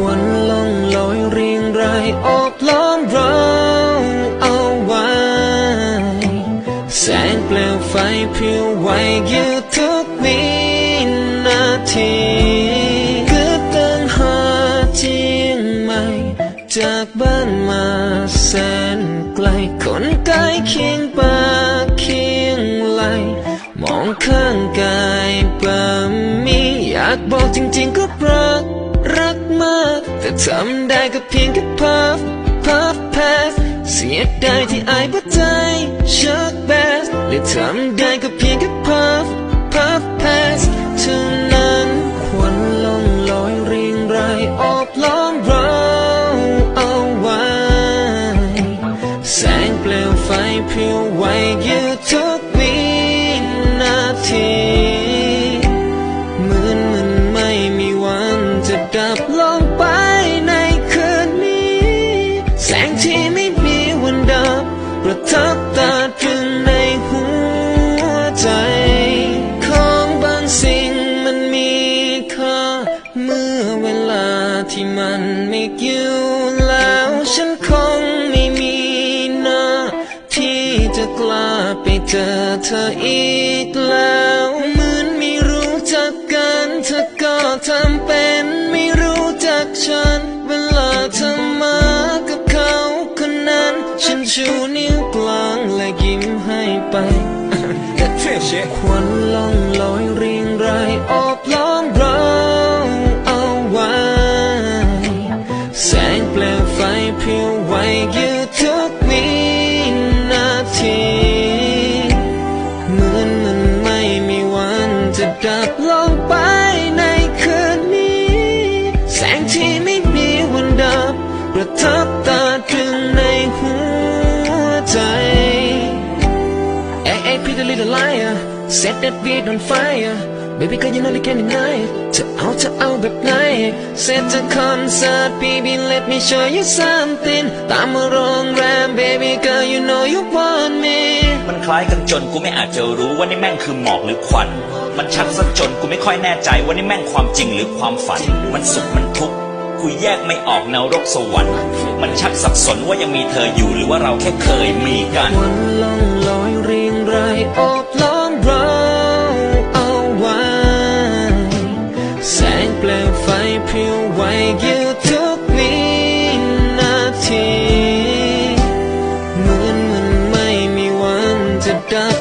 ควรล่องลอยเรียงรายออกล้อมเราเอาไว้ แสงเปลวไฟเพียวไหวอยู่ทุกวินาทีคือตั้งหาเจียงใหม่ จากบ้านมาแสนไกลคนใกล้เคียงปากเคียงไหลมองข้างกายบะมีอยากบอกจริงๆก็รักรัก มากแต่ทำได้ก็เพียงแค่พับพับแพสเสียดายที่อายปัจใจชักแบสและทำได้ก็เพียงแค่พับพับแพสเท่านั้นควรล่องลอยเรียงรายออบล้อมเราเอาไว้แสงเปลวไฟเพียวไหวอยู่ทุกวินาที ประทับตาตรึงในหัวใจ ของบางสิ่งมันมีค่า เมื่อเวลาที่มันไม่อยู่แล้วฉันคงไม่มีหน้า ที่จะกล้าไปเจอเธออีกแล้วเหมือนไม่รู้จักกันเธอก็ทำเป็นไม่รู้จักฉันเวลา ฉันชูนิ้วกลางและยิ้มให้ไปควรล่องลอยเรียงรายออบล้อมเราเอาไว้ แสงเปลวไฟเพียวไหวอยู่ทุกวินาที เหมือนมันไม่มีวันจะดับลงไปในคืนนี้ แสงที่ วใจ Hey, hey, pretty little liar Set that beat on fire Baby, girl, you know you can't deny it จะเอาจะเอาแบบไหน Set the concert baby let me show you something ตามมาโรงแรม baby girl you know you want me มันคล้ายกันจนกูไม่อาจจะรู้ว่านี่แม่งคือหมอกหรือควัน มันชักซะจนกูไม่ค่อยแน่ใจว่านี่แม่งความจริงหรือความฝัน มันสุขมันทุกข์ กูแยกไม่ออกนรกสวรรค์ มันชักสับสนว่ายังมีเธออยู่หรือว่าเราแค่เคยมีกันวันล่องลอยเรียงรายอบล้อมเราเอาไว้แสงเปลวไฟเพียวไหวอยู่ทุกวินาทีเหมือนมันไม่มีวันจะดับ